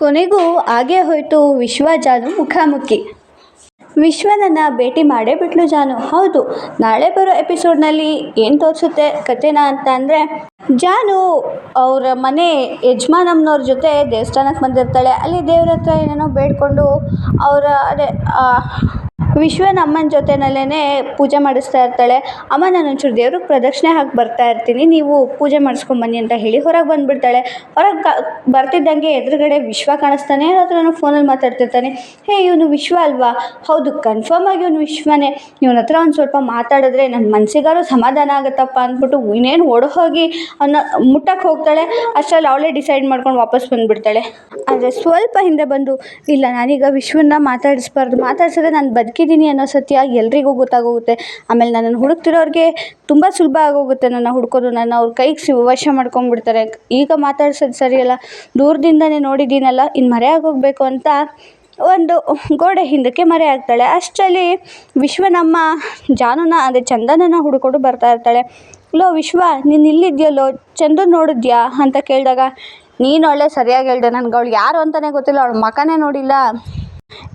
ಕೊನೆಗೂ ಆಗೇ ಹೋಯಿತು ವಿಶ್ವ ಜಾನು ಮುಖಾಮುಖಿ. ವಿಶ್ವನನ್ನು ಭೇಟಿ ಮಾಡೇ ಬಿಟ್ಲು ಜಾನು. ಹೌದು, ನಾಳೆ ಬರೋ ಎಪಿಸೋಡ್ನಲ್ಲಿ ಏನು ತೋರಿಸುತ್ತೆ ಕಥೆನ ಅಂತ ಅಂದರೆ, ಜಾನು ಅವರ ಮನೆ ಯಜಮಾನಮ್ಮನವ್ರ ಜೊತೆ ದೇವಸ್ಥಾನಕ್ಕೆ ಬಂದಿರ್ತಾಳೆ. ಅಲ್ಲಿ ದೇವ್ರ ಹತ್ರ ಏನೇನೋ ಬೇಡ್ಕೊಂಡು ಅವರ, ಅದೇ ವಿಶ್ವನ ಅಮ್ಮನ ಜೊತೆನಲ್ಲೇ ಪೂಜೆ ಮಾಡಿಸ್ತಾ ಇರ್ತಾಳೆ. ಅಮ್ಮ, ನಾನು ಒಂಚೂರು ದೇವ್ರಿಗೆ ಪ್ರದಕ್ಷಿಣೆ ಹಾಕಿ ಬರ್ತಾ ಇರ್ತೀನಿ. ನೀವು ಪೂಜೆ ಮಾಡಿಸ್ಕೊಂಬನ್ನಿ ಅಂತ ಹೇಳಿ ಹೊರಗೆ ಬಂದುಬಿಡ್ತಾಳೆ. ಹೊರಗೆ ಬರ್ತಿದ್ದಂಗೆ ಎದುರುಗಡೆ ವಿಶ್ವ ಕಾಣಿಸ್ತಾನೆ. ಅದ್ರ ಹತ್ರ ನಾನು ಫೋನಲ್ಲಿ ಮಾತಾಡ್ತಿರ್ತಾನೆ. ಹೇ, ಇವನು ವಿಶ್ವ ಅಲ್ವಾ? ಹೌದು ಕನ್ಫರ್ಮ್ ಆಗಿ ಇವನು ವಿಶ್ವನೇ. ಇವನ ಹತ್ರ ಒಂದು ಸ್ವಲ್ಪ ಮಾತಾಡಿದ್ರೆ ನನ್ನ ಮನಸ್ಸಿಗಾರು ಸಮಾಧಾನ ಆಗುತ್ತಪ್ಪ ಅಂದ್ಬಿಟ್ಟು ಇನ್ನೇನು ಓಡಿ ಹೋಗಿ ಅವನ್ನ ಮುಟ್ಟಕ್ಕೆ ಹೋಗ್ತಾಳೆ. ಅಷ್ಟರಲ್ಲಿ ಅವಳೇ ಡಿಸೈಡ್ ಮಾಡ್ಕೊಂಡು ವಾಪಸ್ ಬಂದುಬಿಡ್ತಾಳೆ. ಆದರೆ ಸ್ವಲ್ಪ ಹಿಂದೆ ಬಂದು, ಇಲ್ಲ, ನಾನೀಗ ವಿಶ್ವನ ಮಾತಾಡಿಸ್ಬಾರ್ದು. ಮಾತಾಡ್ಸಿದ್ರೆ ನಾನು ಬದುಕಿದ್ದೀನಿ ಅನ್ನೋ ಸತ್ಯ ಎಲ್ರಿಗೂ ಗೊತ್ತಾಗೋಗುತ್ತೆ. ಆಮೇಲೆ ನನ್ನನ್ನು ಹುಡುಕ್ತಿರೋರಿಗೆ ತುಂಬ ಸುಲಭ ಆಗೋಗುತ್ತೆ ನನ್ನ ಹುಡ್ಕೋದು. ನನ್ನ ಅವ್ರ ಕೈಗೆ ಸಿ, ವಶ ಮಾಡ್ಕೊಂಡ್ಬಿಡ್ತಾರೆ ಈಗ ಮಾತಾಡ್ಸೋದು ಸರಿಯಲ್ಲ. ದೂರದಿಂದನೇ ನೋಡಿದ್ದೀನಲ್ಲ ಇನ್ನು ಮರೆ ಆಗೋಗಬೇಕು ಅಂತ ಒಂದು ಗೋಡೆ ಹಿಂದಕ್ಕೆ ಮರೆ ಆಗ್ತಾಳೆ. ಅಷ್ಟರಲ್ಲಿ ವಿಶ್ವನಮ್ಮ ಜಾನುನ ಅಂದರೆ ಚಂದನನ ಹುಡುಕೊಂಡು ಬರ್ತಾ ಇರ್ತಾಳೆ. ಲೋ ವಿಶ್ವ, ನೀನು ಇಲ್ಲಿದ್ಯಲ್ಲೋ? ಚಂದು ನೋಡಿದ್ಯಾ ಅಂತ ಕೇಳಿದಾಗ, ನೀನು ಒಳ್ಳೆ ಸರಿಯಾಗಿ ಹೇಳ್ದೆ. ನನಗೆ ಅವಳು ಯಾರು ಅಂತಲೇ ಗೊತ್ತಿಲ್ಲ. ಅವಳು ಮಖನೇ ನೋಡಿಲ್ಲ.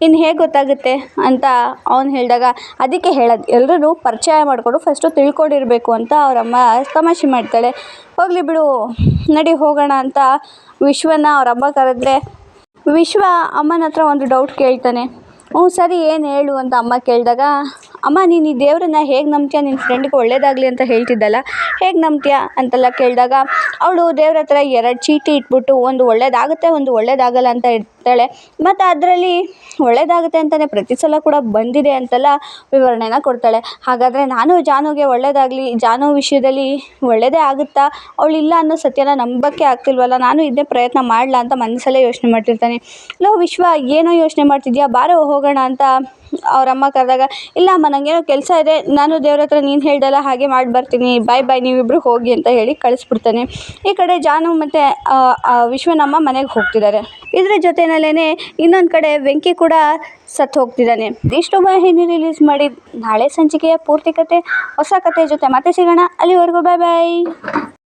ಇನ್ನು ಹೇಗೆ ಗೊತ್ತಾಗುತ್ತೆ ಅಂತ ಅವ್ನು ಹೇಳಿದಾಗ ಅದಕ್ಕೆ ಹೇಳೋದು. ಎಲ್ಲರೂ ಪರಿಚಯ ಮಾಡಿಕೊಂಡು ಫಸ್ಟು ತಿಳ್ಕೊಂಡಿರಬೇಕು ಅಂತ ಅವರಮ್ಮ ತಮಾಷೆ ಮಾಡ್ತಾಳೆ. ಹೋಗಲಿ ಬಿಡು, ನಡಿ ಹೋಗೋಣ ಅಂತ ವಿಶ್ವನ ಅವರಮ್ಮ ಕರೆದ್ರೆ ವಿಶ್ವ ಅಮ್ಮನ ಹತ್ರ ಒಂದು ಡೌಟ್ ಕೇಳ್ತಾನೆ. ಹ್ಞೂ, ಸರಿ, ಏನು ಹೇಳು ಅಂತ ಅಮ್ಮ ಕೇಳಿದಾಗ, ಅಮ್ಮ, ನೀನು ಈ ದೇವ್ರನ್ನ ಹೇಗೆ ನಂಬ್ತೀಯ? ನಿನ್ನ ಫ್ರೆಂಡ್ಗೆ ಒಳ್ಳೇದಾಗಲಿ ಅಂತ ಹೇಳ್ತಿದ್ದಲ್ಲ, ಹೇಗೆ ನಂಬ್ತೀಯ? ಅಂತೆಲ್ಲ ಕೇಳಿದಾಗ, ಅವಳು ದೇವ್ರ ಹತ್ರ ಎರಡು ಚೀಟಿ ಇಟ್ಬಿಟ್ಟು ಒಂದು ಒಳ್ಳೇದಾಗುತ್ತೆ, ಒಂದು ಒಳ್ಳೇದಾಗಲ್ಲ ಅಂತ ಇರ್ತಾಳೆ. ಮತ್ತು ಅದರಲ್ಲಿ ಒಳ್ಳೇದಾಗುತ್ತೆ ಅಂತಲೇ ಪ್ರತಿ ಸಲ ಕೂಡ ಬಂದಿದೆ ಅಂತೆಲ್ಲ ವಿವರಣೆನ ಕೊಡ್ತಾಳೆ. ಹಾಗಾದರೆ ನಾನು ಜಾನುಗೆ ಒಳ್ಳೇದಾಗಲಿ, ಜಾನು ವಿಷಯದಲ್ಲಿ ಒಳ್ಳೇದೇ ಆಗುತ್ತಾ? ಅವಳು ಇಲ್ಲ ಅನ್ನೋ ಸತ್ಯನ ನಂಬಕ್ಕೆ ಆಗ್ತಿಲ್ವಲ್ಲ, ನಾನು ಇದನ್ನೇ ಪ್ರಯತ್ನ ಮಾಡಲ? ಅಂತ ಮನಸ್ಸಲ್ಲೇ ಯೋಚನೆ ಮಾಡ್ತಿರ್ತಾನೆ. ಲೋ ವಿಶ್ವ, ಏನೋ ಯೋಚನೆ ಮಾಡ್ತಿದ್ಯಾ? ಬಾರೋ ಹೋಗೋಣ ಅಂತ ಅವರಮ್ಮ ಕರೆದಾಗ, ಇಲ್ಲ ಅಮ್ಮ ನನಗೇನೋ ಕೆಲಸ ಇದೆ, ನಾನು ದೇವ್ರ ಹತ್ರ ನೀನು ಹೇಳ್ದಲ್ಲ ಹಾಗೆ ಮಾಡಿ ಬರ್ತೀನಿ ಬಾಯ್ ಬಾಯ್ ನೀವಿಬ್ಬರು ಹೋಗಿ ಅಂತ ಹೇಳಿ ಕಳಿಸ್ಬಿಡ್ತಾನೆ. ಈ ಕಡೆ ಜಾನು ಮತ್ತು ವಿಶ್ವನಮ್ಮ ಮನೆಗೆ ಹೋಗ್ತಿದ್ದಾರೆ. ಇದರ ಜೊತೆಯಲ್ಲೇ ಇನ್ನೊಂದು ಕಡೆ ವೆಂಕಿ ಕೂಡ ಸತ್ತು ಹೋಗ್ತಿದ್ದಾನೆ. ಇಷ್ಟು ವಾಹಿನಿ ರಿಲೀಸ್ ಮಾಡಿ ನಾಳೆ ಸಂಚಿಕೆಯ ಪೂರ್ತಿ ಕತೆ, ಹೊಸ ಕತೆ ಜೊತೆ ಮತ್ತೆ ಸಿಗೋಣ. ಅಲ್ಲಿವರೆಗೂ ಬಾಯ್ ಬಾಯ್